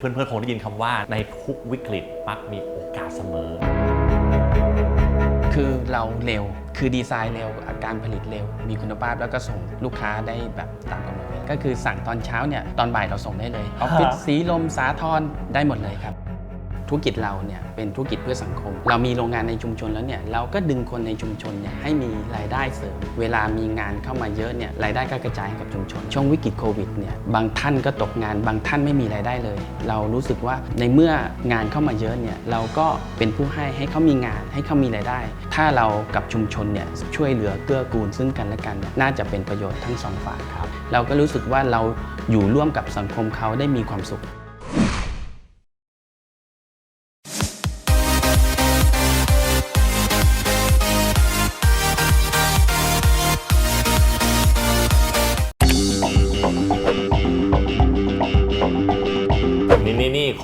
เพื่อนๆคงได้ยินคำว่าในทุกวิกฤตมักมีโอกาสเสมอ คือเราเร็ว คือดีไซน์เร็ว อาการผลิตเร็ว มีคุณภาพแล้วก็ส่งลูกค้าได้แบบตามกำหนดเวลาก็คือสั่งตอนเช้าเนี่ย ตอนบ่ายเราส่งได้เลย ออฟฟิศฮะสีลมสาทรได้หมดเลยครับ ธุรกิจเราเนี่ยเป็นธุรกิจเพื่อสังคม เรามีโรงงานในชุมชนแล้วเนี่ยเราก็ดึงคนในชุมชนเนี่ยให้มีรายได้เสริม เวลามีงานเข้ามาเยอะเนี่ยรายได้ก็กระจายให้กับชุมชน ช่วงวิกฤตโควิดเนี่ยบางท่านก็ตกงานบางท่านไม่มีรายได้เลย เรารู้สึกว่าในเมื่องานเข้ามาเยอะเนี่ยเราก็เป็นผู้ให้ให้เขามีงานให้เขามีรายได้ ถ้าเรากับชุมชนเนี่ยช่วยเหลือเกื้อกูลซึ่งกันและกัน น่าจะเป็นประโยชน์ทั้งสองฝ่ายครับเราก็รู้สึกว่าเราอยู่ร่วมกับสังคมเขาได้มีความสุข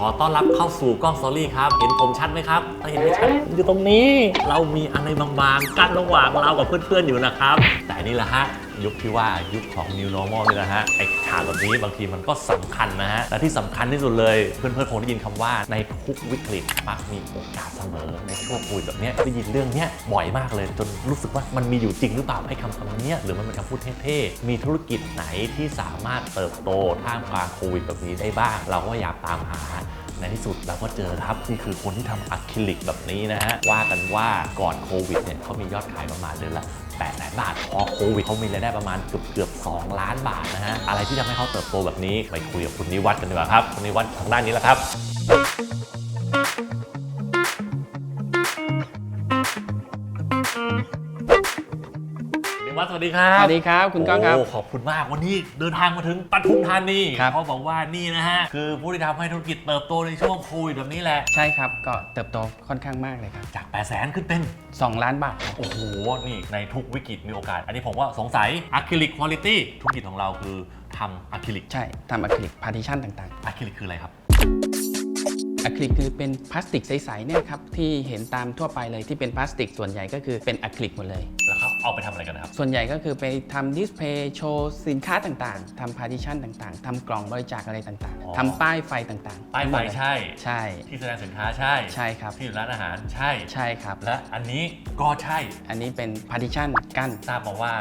อต้อนรับเข้าสู่กล้องสตอรี่ครับ เห็นผมชัดไหมครับ ถ้าเห็นไม่ชัดอยู่ตรงนี้ เรามีอะไรบางๆ กั้นระหว่างเรากับเพื่อนๆอยู่นะครับ แต่นี่แหละฮะ ยุคที่ว่ายุคของ new normal นี่แหละฮะไอ้ฉากแบบนี้บางทีมันก็สำคัญนะฮะและที่สำคัญที่สุดเลย เพื่อนๆคงได้ยินคำว่าในทุกวิกฤตมักมีโอกาสเสมอในช่วงโควิดแบบนี้ได้ยินเรื่องเนี้ยบ่อยมากเลย จนรู้สึกว่ามันมีอยู่จริงหรือเปล่าไอ้คำคำเนี้ยหรือมันเป็นคำพูดเท่ๆมีธุรกิจไหนที่สามารถเติบโตท่ามกลางโควิดแบบนี้ได้บ้าง เราก็อยากตามหาในที่สุดเราก็เจอครับนี่คือคนที่ทำอะคริลิกแบบนี้นะฮะว่ากันว่าก่อนโควิดเนี่ยเขามียอดขายประมาณเดือนละ 8แสนบาท พอโควิดเขามีรายได้ประมาณเกือบเกือบ2ล้านบาทนะฮะ อะไรที่ทำให้เขาเติบโตแบบนี้ ไปคุยกับคุณนิวัฒน์กันดีกว่าครับ คุณนิวัฒน์ทางด้านนี้แหละครับ วัฒน์สวัสดีครับสวัสดีครับคุณก้องครับ โขอบคุณมากวันนี้เดินทางมาถึงปทุมธานีครับ เขาบอกว่านี่นะฮะ คือผู้ที่ทำให้ธุรกิจเติบโตในช่วงโควิดแบบนี้แหละ ใช่ครับ ก็เติบโตค่อนข้างมากเลยครับ จาก 8 0 0แสนขึ้นเป็น 2 ล้านบาทครับโอ้โห นี่ในทุกวิกฤตมีโอกาส อันนี้ผมว่าสงสัยอะคริลิกคุณ i t y ธุรกิจของเราคือทำอะคริลิกใช่ทำอะคริลิกพาร์ติชันต่างอะคริลิกคืออะไรครับ ๆอะคริลิกคือเป็นพลาสติกใสๆเนี่ยครับที่เห็นตามทั่วไปเลยที่เป็นพลาสติกส่วนใหญ่ก็คือเป็นอะคริลิกหมดเลยแล้ว เขาเอาไปทำอะไรกันนะครับ ส่วนใหญ่ก็คือไปทำดิสเพย์โชว์สินค้าต่างๆทำพาร์ติชันต่างๆทำกล่องบริจาคอะไรต่างอ๋อ ๆทำป้ายไฟต่างๆป้ายไฟทั้งหมดเลยใช่ ใช่ ที่แสดงสินค้าใช่ ใช่ครับ ที่อยู่ร้านอาหารใช่ ใช่ครับ และอันนี้ก็ใช่ อันนี้เป็นพาร์ติชันกั้น ทราบมาว่า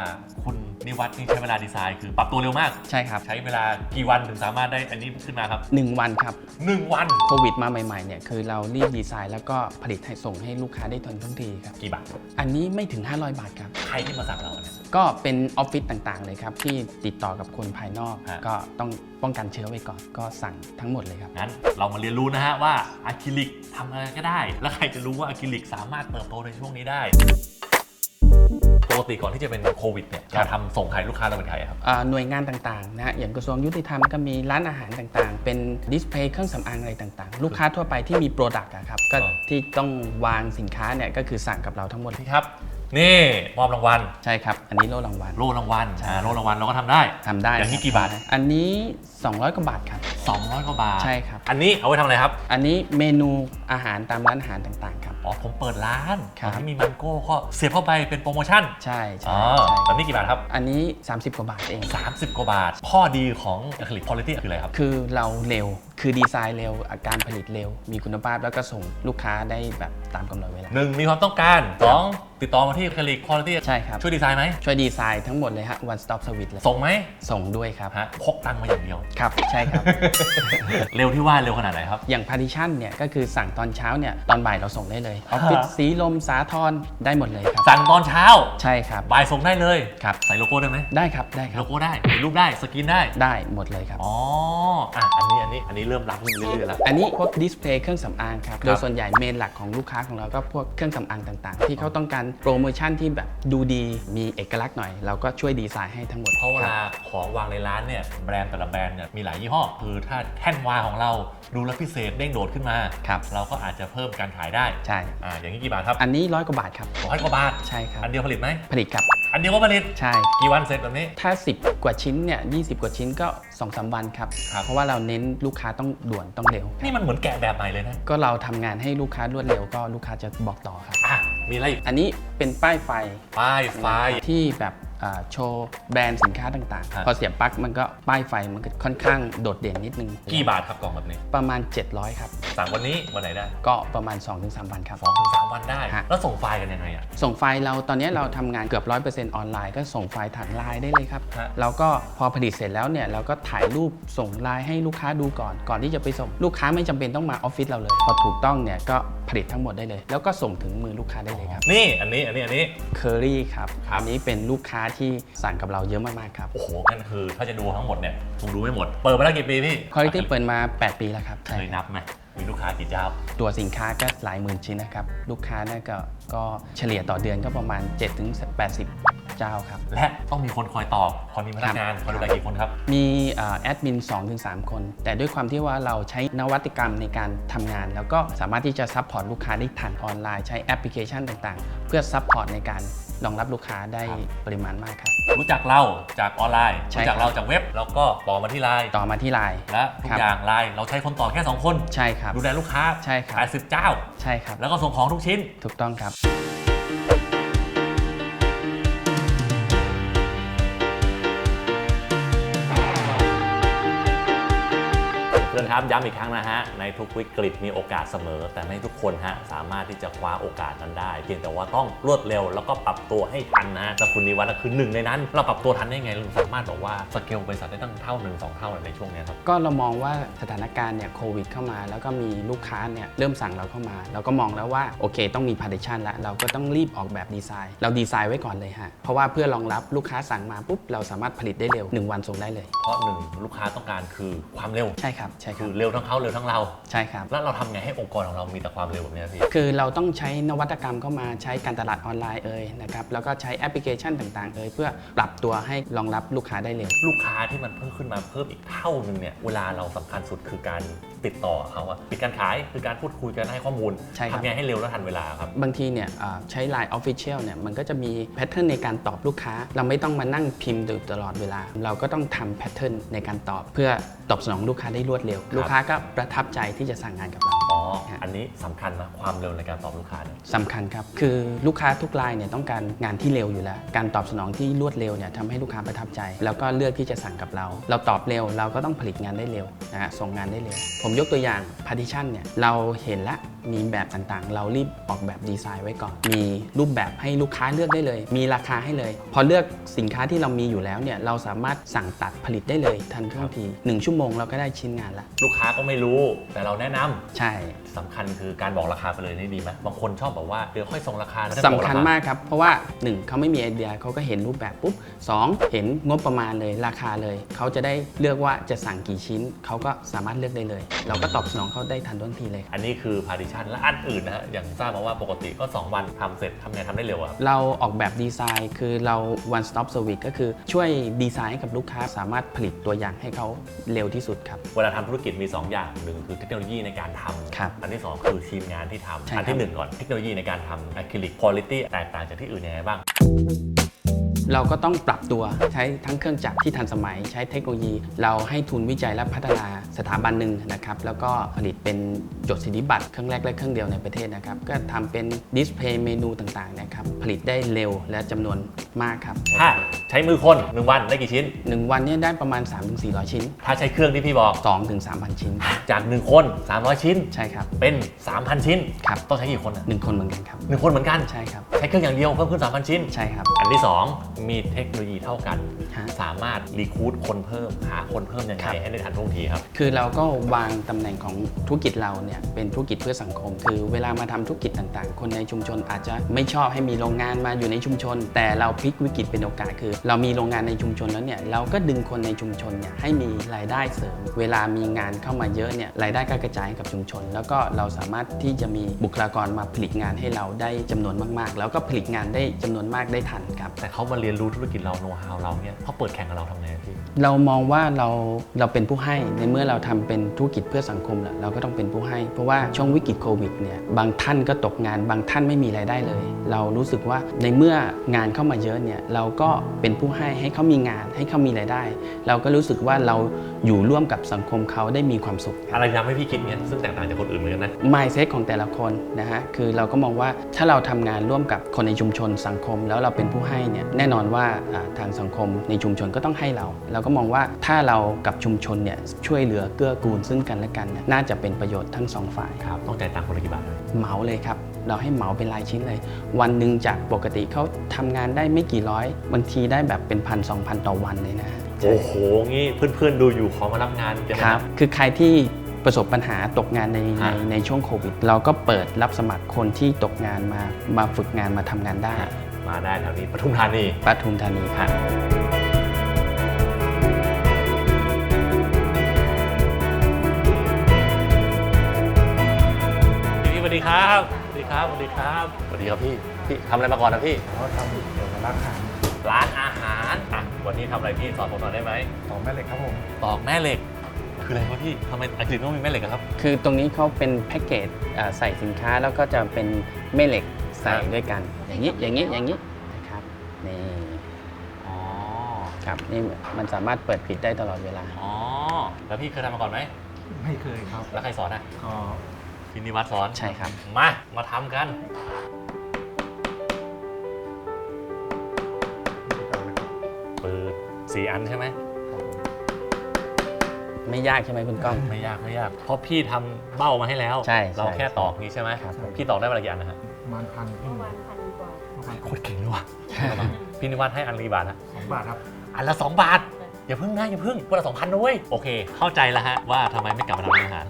คุณ นิวัฒน์นี่ใช้เวลาดีไซน์คือปรับตัวเร็วมาก ใช่ครับ ใช้เวลากี่วันถึงสามารถได้อันนี้ขึ้นมาครับ 1 วันครับหนึ่งวันโควิดมาใหม่ๆเนี่ยคือเรารีบดีไซน์แล้วก็ผลิตให้ส่งให้ลูกค้าได้ทันท่วงทีครับ กี่บาทอันนี้ไม่ถึง 500 บาทครับ ใครที่มาสั่งเราเนี่ย ก็เป็นออฟฟิศต่างๆเลยครับ ที่ติดต่อกับคนภายนอก ฮะ ก็ต้องป้องกันเชื้อไว้ก่อนก็สั่งทั้งหมดเลยครับ งั้นเรามาเรียนรู้นะฮะว่าอะคริลิกทำอะไรก็ได้ แล้วใครจะรู้ว่าอะคริลิกสามารถเติบโตในช่วงนี้ได้ ปกติก่อนที่จะเป็นโควิดเนี่ยครัเราบทำส่งใครลูกค้าเราเป็นใครอะครับ อ่าหน่วยงานต่างๆนะฮะอย่างกระทรวงยุติธรรมก็มีร้านอาหารต่างๆ เป็นดิสเพย์เครื่องสำอางอะไรต่างๆ ลูกค้าทั่วไปที่มีโปรดักต์อะครับก็อ๋อ ที่ต้องวางสินค้าเนี่ยก็คือสั่งกับเราทั้งหมดพี่ครับ นี่มอบรางวัลใช่ครับ อันนี้โล่รางวัลโล่รางวัลอ่าโล่รางวัลเราก็ทำได้ ทำได้อย่างนี้คกี่บาท อันนี้ 200กว่าบาทครับ 200กว่าบาทใช่ครับ อันนี้เอาไว้ทำอะไรครับ อันนี้เมนูอาหารตามร้านอาหารต่างๆครับ อ๋อผมเปิดร้านครับตอนที่มีมันโก้ก็เสียบเข้าไปเป็นโปรโมชั่นใช่อ๋ใช่อใช่แบบนี้กี่บาทครับ อันนี้ 30 กว่าบาทเอง 30 กว่าบาท ข้อดีของอะคริลิกคุณ i t y คืออะไรครับ คือเราเร็วคือดีไซน์เร็วอาการผลิตเร็ว มีคุณภาพแล้วก็ส่งลูกค้าได้แบบตามกำหนดเวลา หนึ่งมีความต้องการสองติดต่อมาที่อะคริลิกคุณ i t y ใช่ครับ ช่วยดีไซน์ไหม ช่วยดีไซน์ทั้งหมดเลยฮะ one stop service เลย ส่งไหมส่งด้วยครับ ฮะพกตังค์มาอย่างเดียว ครับ ใช่ครับ เร็วที่ว่าเร็วขนาดไหนครับ อย่าง partition เนี่ยก็คือสั่งตอนเช้าเนี่ยตอนบ่ายเราส่งได้เลยออฟฟิศฮะสีลมสาทรได้หมดเลยครับ สั่งตอนเช้า ใช่ครับ บ่ายส่งได้เลยครับ ใส่โลโก้ได้ไหมได้ครับได้ครัโลบโก้ได้ถ่ายรูปได้สกรีนได้ได้หมดเลยครับ อ๋ออะอัน นี้อันนี้อันนี้เริ่มรับขึ้นเรื่อยๆแล้ว อันนี้พวกดิสเพย์เครื่องสำอางครับครับ โดยส่วนใหญ่เมนหลักของลูกค้าของเราก็พวกเครื่องสำอางต่างๆ ที่เขาต้องการโปรโมชั่นที่แบบดูดีมีเอกลักษณ์หน่อย เราก็ช่วยดีไซน์ให้ทั้งหมดเพราะเวคลาบของวางในร้านเนี่ยแบรนด์แต่ละแบรนด์เนี่ยมีหลายยี่ห้อ คือถ้าแท่นวางของเราดูแลวพิเศษเด้งโดดขึ้นมา ครับ เราก็อาจจะเพิ่มการขายได้ใช่ อ่าอย่างนี้กี่บาทครับอันนี้ร้อยกว่าบาทครับ ร้อยกว่าบาทใช่ครับ อันเดียวผลิตไหมผลิตกับ อันเดียวก็ผลิต ใช่ กี่วันเสร็จแบบนี้ ถ้า 10 กว่าชิ้นเนี่ย20 กว่าชิ้นก็2อสวันครับ ครับ เพราะว่าเราเน้นลูกค้าต้องด่วนต้องเร็วนี่มันเหมือนแกะแบบใหม่เลยนะ ก็เราทำงานให้ลูกค้ารวดเร็วก็ลูกค้าจะบอกต่อครับ อะมีอะไรอีกอันนี้เป็นป้ายไฟป้ายไฟ ที่แบบอ่าโชว์แบรนด์สินค้าต่างครับๆพอเสียบปลั๊กมันก็ป้ายไฟมันก็ค่อนข้างโดดเด่นนิดนึงกี่บาทครับกล่องแบบนี้ประมาณ 700 ครับ สั่งวันนี้วันไหนได้ก็ประมาณ 2-3วันครับ สองถึงสามวันได้ ฮะ แล้วส่งไฟล์กันยังไงอะ ส่งไฟล์เราตอนนี้เราทำงานเกือบ 100%ออนไลน์ก็ส่งไฟล์ทางไลน์ได้เลยครับ ฮะเราก็พอผลิตเสร็จแล้วเนี่ยเราก็ถ่ายรูปส่งไลน์ให้ลูกค้าดูก่อน ก่อนที่จะไปส่งลูกค้าไม่จำเป็นต้องมาออฟฟิศเราเลย พอถูกต้องเนี่ยก็ผลิตทั้งหมดได้เลย แล้วก็ส่งถึงมือลูกค้าได้เลยครับนี่อันนี้อันนี้อันนี้ เคอรี่ครับครับ อันนี้เป็นลูกค้าที่สั่งกับเราเยอะมากๆครับโอ้โหนั่นคือถ้าจะดูทั้งหมดเนี่ยคงดูไม่หมด เปิดมาแล้วกี่ปีพี่คุณภาพเปิดมา 8 ปีแล้วครับเคใช่ยนับไหมมีลูกค้ากี่เจ้า ตัวสินค้าก็หลายหมื่นชิ้นนะครับ ลูกค้าเนี่ยก็ก็เฉลี่ยต่อเดือนก็ประมาณ 7-80 เจ้าครับ และต้องมีคนคอยตอบคอยมีพนักงานคอยดูแลกี่คนครับ มีเอ่อแอดมิน2-3 คน แต่ด้วยความที่ว่าเราใช้นวัตกรรมในการทำงาน แล้วก็สามารถที่จะซัพพอร์ตลูกค้าได้ทันออนไลน์ใช้แอปพลิเคชันต่างๆ เพื่อซัพพอร์ตในการรองรับลูกค้าได้ครับปริมาณมากครับ รู้จักเราจากออนไลน์ใช่รู้จักครับเราจากเว็บ แล้วก็ต่อมาที่ไลน์ต่อมาที่ไลน์และทุกครับอย่างไลน์เราใช้คนต่อแค่ 2 คน ใช่ครับ ดูแลลูกค้าใช่ครับ80เจ้า ใช่ครับ แล้วก็ส่งของทุกชิ้น ถูกต้องครับ เพื่อนครับย้ำอีกครั้งนะฮะในทุกวิกฤตมีโอกาสเสมอ แต่ไม่ทุกคนฮะสามารถที่จะคว้าโอกาสนั้นได้ เพียงแต่ว่าต้องรวดเร็วแล้วก็ปรับตัวให้ทันนะฮะแต่คุณนิวัฒน์คือหนึ่งในนั้น เราปรับตัวทันได้ไงเราสามารถบอกว่าสเกลบริษัทได้ตั้งเท่าหนึ่งสองเท่าเลยในช่วงเนี้ยครับก็เรามองว่าสถานการณ์เนี่ยโควิดเข้ามา แล้วก็มีลูกค้าเนี่ยเริ่มสั่งเราเข้ามาเราก็มองแล้วว่าโอเค ต้องมีพาร์ i ชันแล้วเราก็ต้องรีบออกแบบดีไซน์ เราดีไซน์ไว้ก่อนเลยฮะเพราะว่าเพื่อรองรับลูกค้าสั่งมาปุ๊บเราสามารถผลิตได้เร็ว 1 วันส่งได้เลย เพราะหนึ่งลูกค้าต้องการคือความเร็วใช่ครับใช่คคืรับอเร็วทั้งเขาเร็วทั้งเรา ใช่ครับ แล้วเราทำไงให้องค์กรของเรามีแต่ความเร็วแบบเนี้ยพี่ คือเราต้องใช้นวัตกรรมเข้ามาใช้การตลาดออนไลน์เอ่ยนะครับแล้วก็ใช้แอปพลิเคชันต่างๆเอ่ยเพื่อปรับตัวให้รองรับลูกค้าได้เร็ว ลูกค้าที่มันเพิ่มขึ้นมาเพิ่มอีกเท่านึงเนี่ยเวลาเราสำคัญสุดคือการ ติดต่อเขาอะปิดการขายคือการพูดคุยกันให้ข้อมูลใช่ครับ ทำไงให้เร็วและทันเวลาครับ บางทีเนี่ยอ่าใช้ Line Official เนี่ยมันก็จะมีแพทเทิร์นในการตอบลูกค้า เราไม่ต้องมานั่งพิมพ์อยู่ตลอดเวลา เราก็ต้องทำแพทเทิร์นในการตอบ เพื่อตอบสนองลูกค้าได้รวดเร็ว ลูกค้าก็ประทับใจที่จะสั่งงานกับเรา อ๋อ ฮะ อันนี้สำคัญนะความเร็วในการตอบลูกค้าเนี่ย สำคัญครับ คือลูกค้าทุกรายเนี่ยต้องการงานที่เร็วอยู่แล้ว การตอบสนองที่รวดเร็วเนี่ยทำให้ลูกค้าประทับใจ แล้วก็เลือกที่จะสั่งกับเรา เราตอบเร็วเราก็ต้องผลิตงานได้เร็วนะฮะส่งงานได้เร็ว ผมยกตัวอย่าง partition เนี่ยเราเห็นละ มีแบบต่างๆ เรารีบออกแบบดีไซน์ไว้ก่อน มีรูปแบบให้ลูกค้าเลือกได้เลย มีราคาให้เลย พอเลือกสินค้าที่เรามีอยู่แล้วเนี่ยเราสามารถสั่งตัดผลิตได้เลยทันท่วงทีหนึ่งชั่วโมงเราก็ได้ชิ้นงานละลูกค้าก็ไม่รู้แต่เราแนะนำใช่ สำคัญคือการบอกราคาไปเลยนี่ดีไหมบางคนชอบบอกว่าเดี๋ยวค่อยส่งราคาแล้วสำคัญมากครับ เพราะว่า 1เขาไม่มีไอเดียเขาก็เห็นรูปแบบปุ๊บ2เห็นงบประมาณเลยราคาเลย เขาจะได้เลือกว่าจะสั่งกี่ชิ้น เขาก็สามารถเลือกได้เลย เราก็ตอบสนองเขาได้ทันท่วงทีเลยอันนี้คือ partition และอันอื่นนะฮะอย่างทราบมาว่าปกติก็ 2 วันทำเสร็จทำไงทำได้เร็วอะครับ เราออกแบบดีไซน์คือเรา one stop service ก็คือช่วยดีไซน์ให้กับลูกค้าสามารถผลิตตัวอย่างให้เขาเร็วที่สุดครับ เวลาทำธุรกิจมี 2 อย่างหนึ่งคือเทคโนโลยีในการทำครับอันที่ 2 คือทีมงานที่ทำใช่อันครัที่บหนึ่งก่อนเทคโนโลยีในการทำอะคริลิกคุณภาพแตกต่างจากที่อื่นยังไงบ้าง เราก็ต้องปรับตัวใช้ทั้งเครื่องจักรที่ทันสมัย ใช้เทคโนโลยี เราให้ทุนวิจัยและพัฒนาสถาบันหนึ่งนะครับ แล้วก็ผลิตเป็นจดสิทธิบัตรเครื่องแรกและเครื่องเดียวในประเทศนะครับ ก็ทำเป็นดิสเพย์เมนูต่างๆนะครับ ผลิตได้เร็วและจำนวนมากครับ ถ้าใช้มือคนหนึ่งวันได้กี่ชิ้นหนึ่งวันเนี้ได้ประมาณ 3-400 ชิ้น ถ้าใช้เครื่องที่พี่บอก 2-3,000 ชิ้น จาก 1 คน 300 ชิ้นใช่ครับเป็น 3,000 ชิ้นครับต้องใช้กี่คนอะหนึ่งคนเหมือนกันครับหนึ่งคนเหมือนกันใช่ครับใช้เครื่องอย่างเดียวเพิ่มขึ้น3,000 ชิ้นใช่ครับอันที่ 2มีเทคโนโลยีเท่ากัน ฮะ สามารถรีคูดคนเพิ่ม หาคนเพิ่มยังไงครับให้ได้ทันท่วงทีครับ คือเราก็วางตำแหน่งของธุรกิจเราเนี่ยเป็นธุรกิจเพื่อสังคม คือเวลามาทำธุรกิจต่างๆ คนในชุมชนอาจจะไม่ชอบให้มีโรงงานมาอยู่ในชุมชน แต่เราพลิกวิกฤตเป็นโอกาสคือ เรามีโรงงานในชุมชนแล้วเนี่ยเราก็ดึงคนในชุมชนเนี่ยให้มีรายได้เสริม เวลามีงานเข้ามาเยอะเนี่ยรายได้ก็กระจายให้กับชุมชน แล้วก็เราสามารถที่จะมีบุคลากรมาผลิตงานให้เราได้จำนวนมากๆ แล้วก็ผลิตงานได้จำนวนมากได้ทันครับ แต่เขามาเรียนรู้ธุรกิจเราโน้ตฮาวเราเนี่ยพอเปิดแข่งกับเราทำไงพี่เรามองว่าเราเราเป็นผู้ให้ในเมื่อเราทำเป็นธุรกิจเพื่อสังคมแหละเราก็ต้องเป็นผู้ให้ เพราะว่าช่วงวิกฤตโควิดเนี่ยบางท่านก็ตกงานบางท่านไม่มีรายได้เลย เรารู้สึกว่าในเมื่องานเข้ามาเยอะเนี่ยเราก็เป็นผู้ให้ให้เขามีงานให้เขามีรายได้ เราก็รู้สึกว่าเรา อยู่ร่วมกับสังคมเขาได้มีความสุข อะไรทำให้พี่คิดเงี้ยซึ่งแตกต่างจากคนอื่นเหมือนกันนะ mindset ของแต่ละคนนะฮะคือเราก็มองว่าถ้าเราทำงานร่วมกับคนในชุมชนสังคม แล้วเราเป็นผู้ให้เนี่ยแน่นอนว่าอ่าทางสังคมในชุมชนก็ต้องให้เรา เราก็มองว่าถ้าเรากับชุมชนเนี่ยช่วยเหลือเกื้อกูลซึ่งกันและกันเนี่ยน่าจะเป็นประโยชน์ทั้งสองฝ่ายครับต้องจ่ายตังค์คนละกี่บาทเลยเหมาเลยครับ เราให้เหมาเป็นรายชิ้นเลย วันหนึ่งจากปกติเขาทำงานได้ไม่กี่ร้อย บางทีได้แบบเป็นพันสองพันต่อวันเลยนะฮะโอ้โหงี้เพื่อนๆดูอยู่ขอมารับงานกันไหมครับ คือใครที่ประสบปัญหาตกงานในในฮะในช่วงโควิด เราก็เปิดรับสมัครคนที่ตกงานมามาฝึกงานมาทำงานได้ มาได้แถวนี้ปทุมธานีปทุมธานีครับพี่สวัสดีครับสวัสดี ครับสวัสดีครับสวัสดีครับพี่พี่ทำอะไรมาก่อนนะพี่เขาทำเกี่ยวกับร้านอาหารร้านอาหารอะวันนี้ทำอะไรพี่สอนผมหน่อยได้ไหมต่อแม่เหล็กครับผมตอกแม่เหล็ก คืออะไรครับพี่ทำไมอังกฤษต้องมีแม่เหล็กอะครับ คือตรงนี้เขาเป็นแพ็กเกจอ่าใส่สินค้าแล้วก็จะเป็นแม่เหล็กใส่ครับ ด้วยกัน อย่างนี้อย่างนี้อย่างนี้นะครับนี่อ๋อครับนี่มันสามารถเปิดปิดได้ตลอดเวลา อ๋อแล้วพี่เคยทำมาก่อนไหมไม่เคยครับ แล้วใครสอนอะก็ พี่นิวัฒน์สอนใช่ครับ มา มาทำกันไม่ได้นะครับเปิดสี่อันใช่ไหมครับผมไม่ยากใช่ไหมคุณก้อง ไม่ยากไม่ยาก เพราะพี่ทำเบ้ามาให้แล้ว ใช่เราใช่แค่ตอกนี้ใช่ไหม ครับ พี่ตอกได้วันละกี่อันนะฮะประมาณพันขึ้นเมื่อวานพันกว่าประมาณโคตรเก่งเลยว่ะพี่นิวัฒน์ให้อันละกี่บาทนะ สองบาทครับ อันละ 2 บาท อย่าเพิ่งนะอย่าเพิ่งวันละสองพันด้วยโอเค เข้าใจแล้วฮะว่าทำไมไม่กลับมาทำอาหาร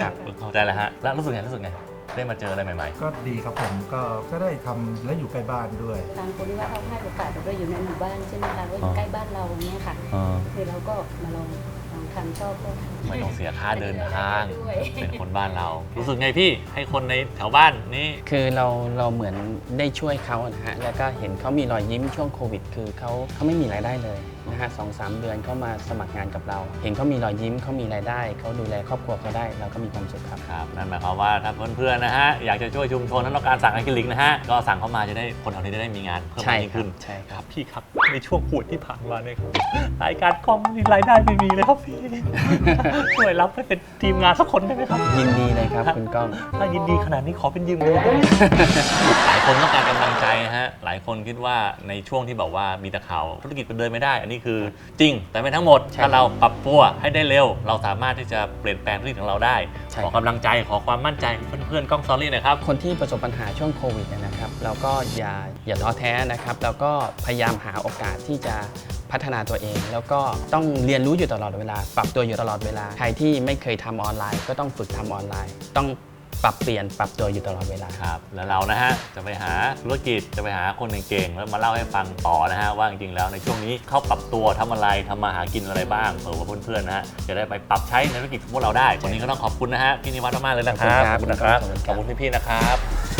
ครับเข้าใจแล้วฮะ แล้วรู้สึกไงรู้สึกไง ได้มาเจออะไรใหม่ ก็ดีครับผมก็ก็ได้ทำและอยู่ใกล้บ้านด้วย ทางคนที่ว่าเขาให้โอกาสเราด้วยอยู่ในหมู่บ้านใช่ไหมคะว่าอยู่ใกล้บ้านเราเนี่ยค่ะๆคือเราก็มาลองลองทำชอบก็ไม่ต้องเสียค่าเดินทาง ด้วยเป็นคนบ้านเรา รู้สึกไงพี่ ให้คนในแถวบ้านนี่ คือเราเราเหมือนได้ช่วยเขานะฮะ แล้วก็เห็นเขามีรอยยิ้มช่วงโควิด คือเขาเขาไม่มีรายได้เลยนะฮะสองสามเดือนเขามาสมัครงานกับเรา เห็นเขามีรอยยิ้มเขามีรายได้เขาดูแลครอบครัวเขาได้เราก็มีความสุขครับ ครับนั่นหมายความว่าถ้าเพื่อนๆนะฮะอยากจะช่วยชุมชนและต้องการสั่งอะคริลิกนะฮะก็สั่งเข้ามาจะได้คนแถวนี้จะได้มีงานเพิ่มใช่มากยิ่งครัขึ้บนใช่ครับ พี่ครับในช่วงโควิดที่ผ่านมาเนี่ยครับรายการกล้องมีรายได้ไม่มีเลยครับพี่ช่วยรับให้เป็นทีมงานสักคนได้ไหมครับ ยินดีเลยครับคุณก้อง ถ้ายินดีขนาดนี้ขอเป็นยืมเงินได้ไหมหลายคนต้องการกำลังใจนะฮะหลายคนคิดว่าในช่วงที่แบบว่ามีแต่ข่าวธุรกิจมันเดินไม่ได้อันนี้คือจริงแต่ไม่ทั้งหมด ใช่ถ้าเราปรับตัวให้ได้เร็ว เราสามารถที่จะเปลี่ยนแปลงธุรกิจของเราได้ ใช่ ขอกำลังใจขอความมั่นใจเพื่อนๆกล้องซอรี่หน่อยครับ คนที่ประสบปัญหาช่วงโควิดเนยนะครับเราก็อย่าอย่าท้อแท้นะครับเราก็พยายามหาโอกาสที่จะพัฒนาตัวเอง แล้วก็ต้องเรียนรู้อยู่ตลอดเวลา ปรับตัวอยู่ตลอดเวลา ใครที่ไม่เคยทำออนไลน์ ก็ต้องฝึกทำออนไลน์ ต้อง ปรับเปลี่ยนปรับตัวอยู่ตลอดเวลา ครับ แล้วเรานะฮะ จะไปหาธุรกิจจะไปหาคนเก่งๆแล้วมาเล่าให้ฟังต่อนะฮะ ว่าจริงๆแล้วในช่วงนี้เข้าปรับตัวทำอะไรทำมาหากินอะไรบ้างเผื่อว่าเพื่อนๆนะฮะจะได้ไปปรับใช้ในธุรกิจของพวกเราได้วันนี้ก็ต้องขอบคุณนะฮะพี่นิวัฒน์มากๆเลยนะครับขอบคุณครับนะครับขอบคุณขครัอบบคุณพี่ๆนะครับ